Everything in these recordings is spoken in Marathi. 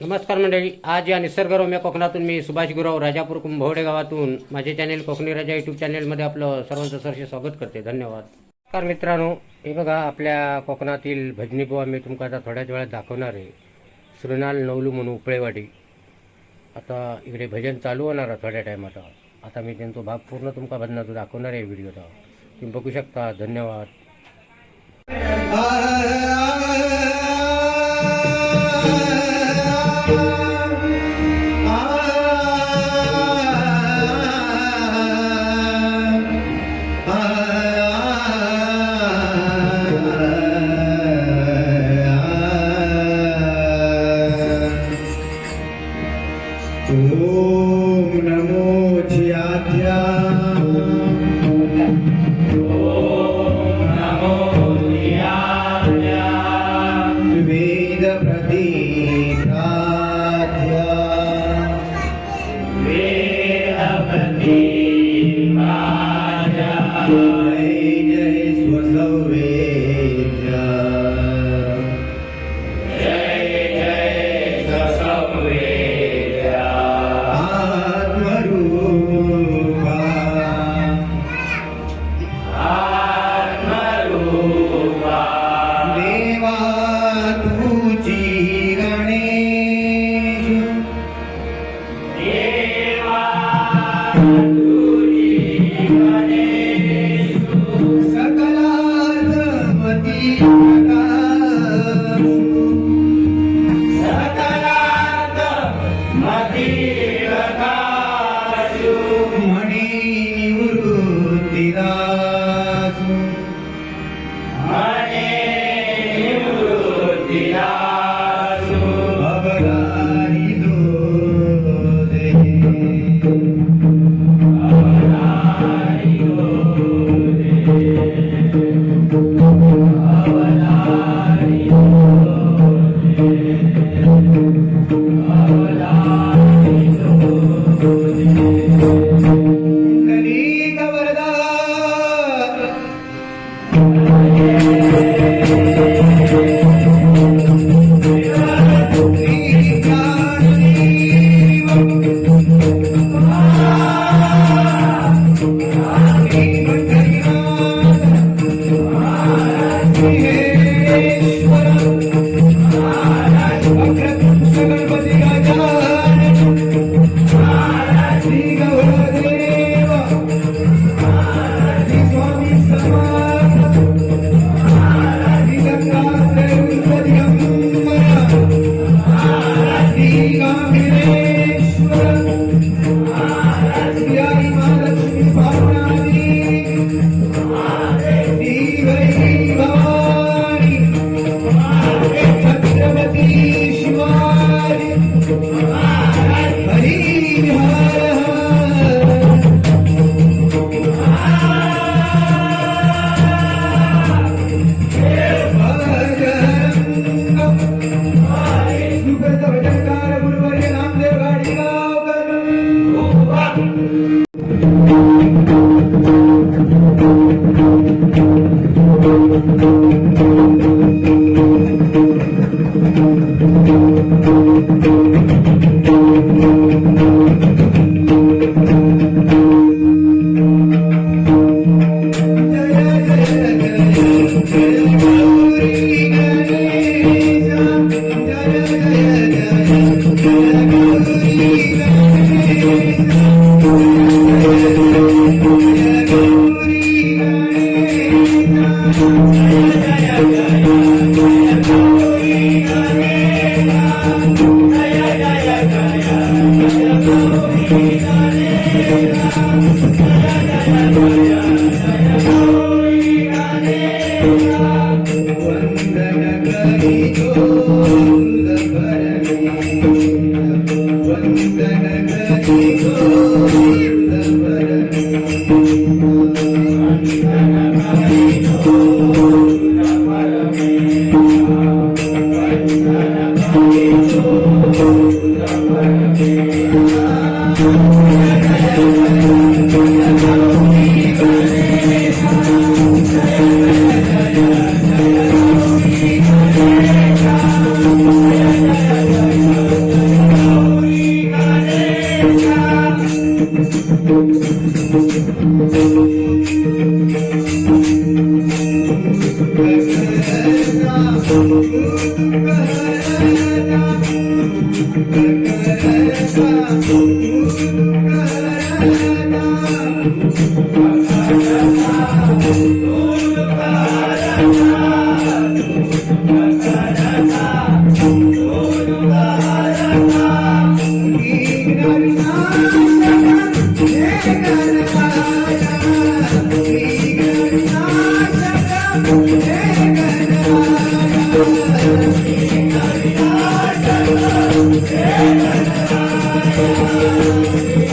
नमस्कार मंडळी आज या निसर्गरम्य कोकणातून मी सुभाष गुराव राजापूर कुंभवडे गावातून माझे चॅनेल कोकणी राजा यूट्यूब चॅनेलमध्ये आपलं सर्वांचं सरसे स्वागत करते. धन्यवाद. नमस्कार मित्रांनो हे बघा आपल्या कोकणातील भजनी बुवा मी तुमका आता थोड्याच वेळात दाखवणार आहे. श्रीनाल नवलू म्हणून उपळेवाडी. आता इकडे भजन चालू होणार आहे थोड्या टायमात आता. मी त्यांचा भाग पूर्ण तुमका भजनाचा दाखवणार आहे व्हिडिओचा. तुम्ही बघू शकता. धन्यवाद.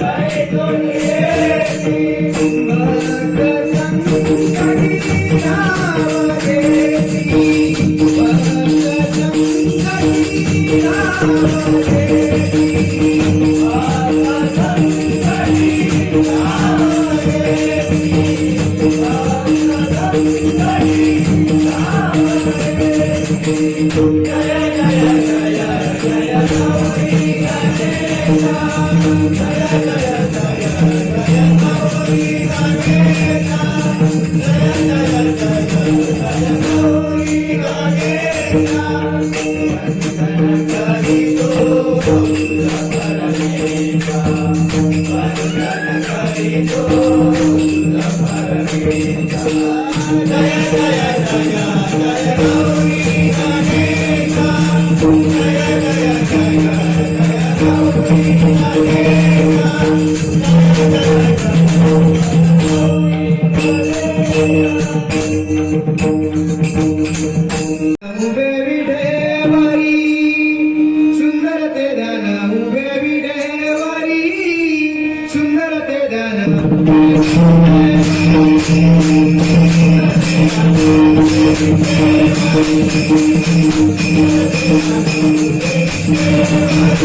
Sai con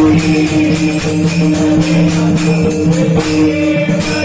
Thank you.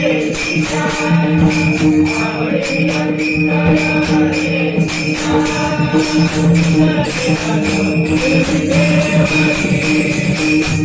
Thank you.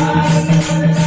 I'm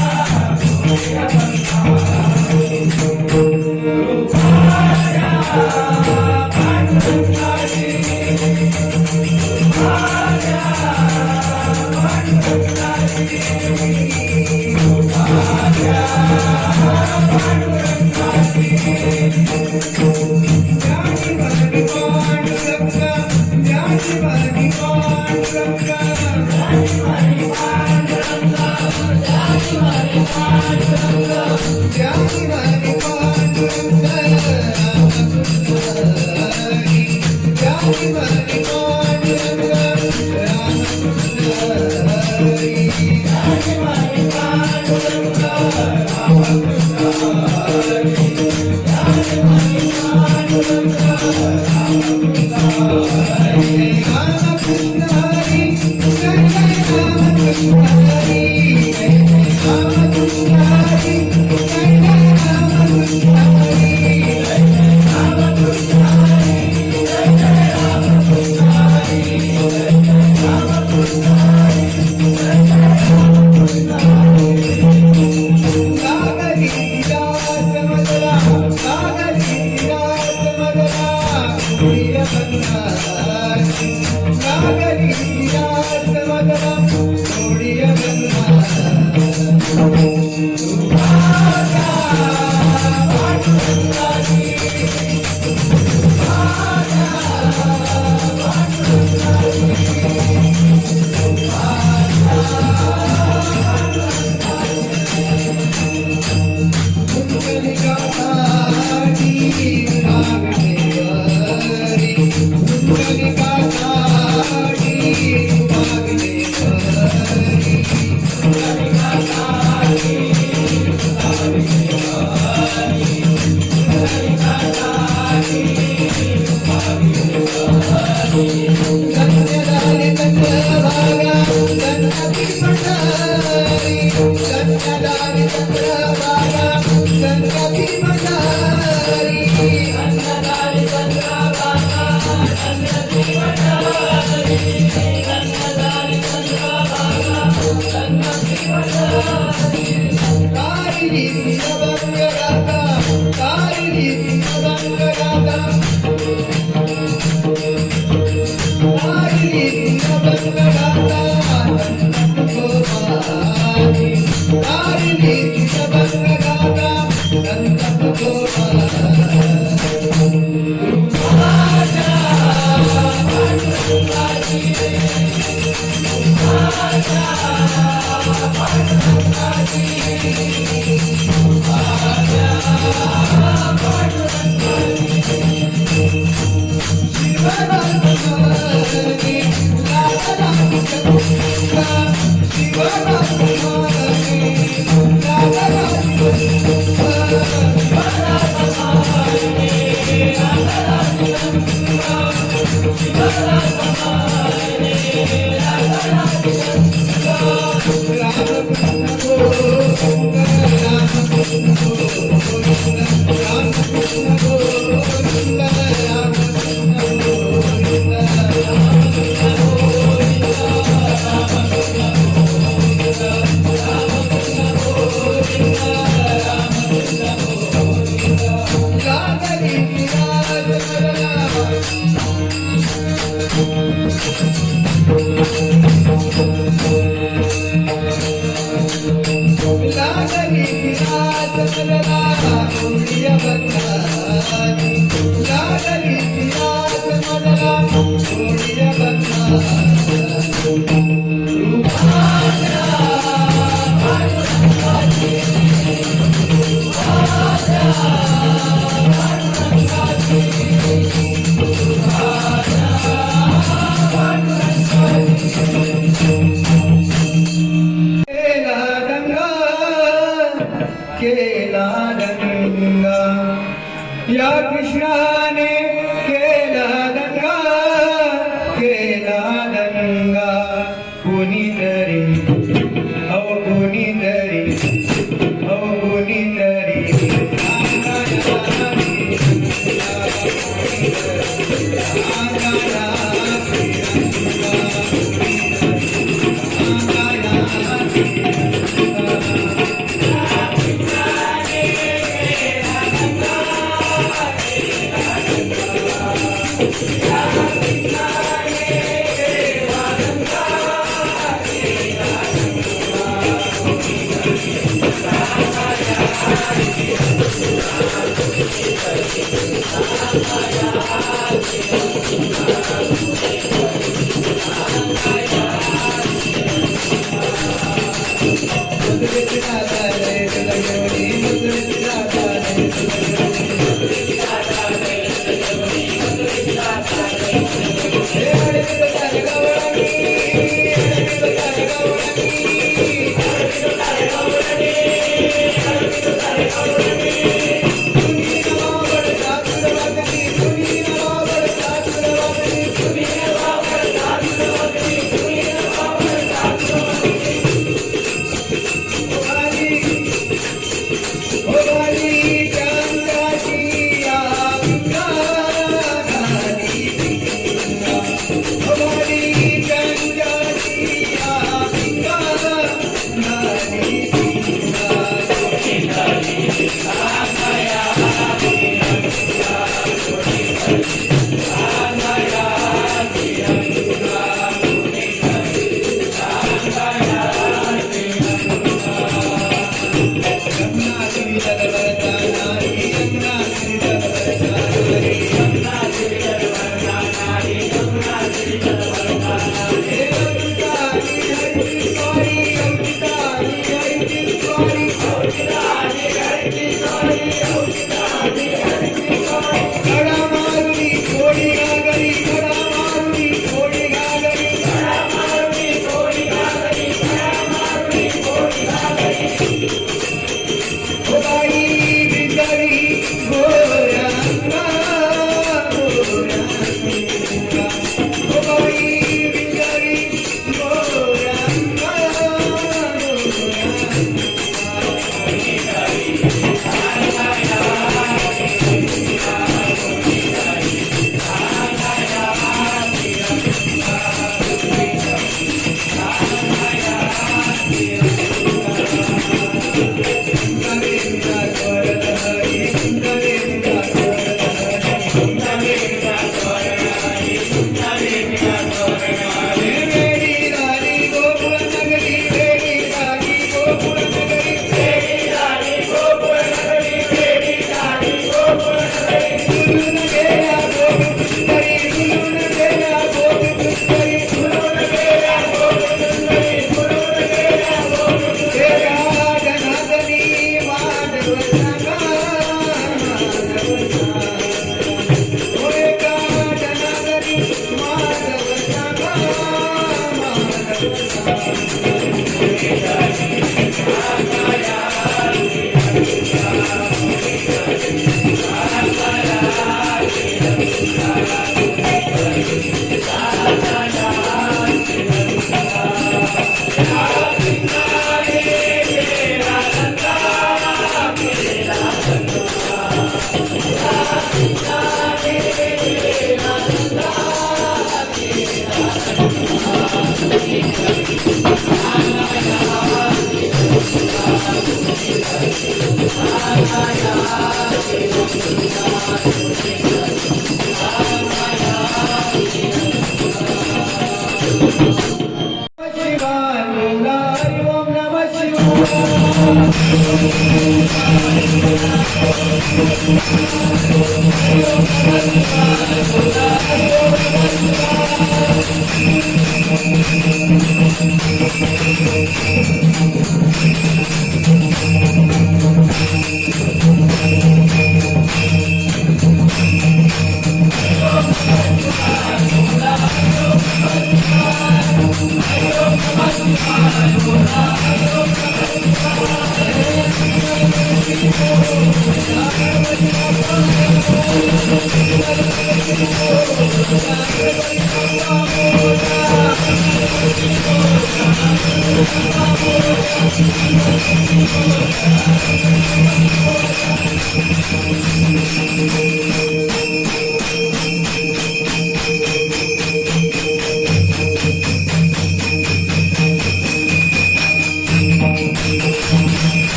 Brasil!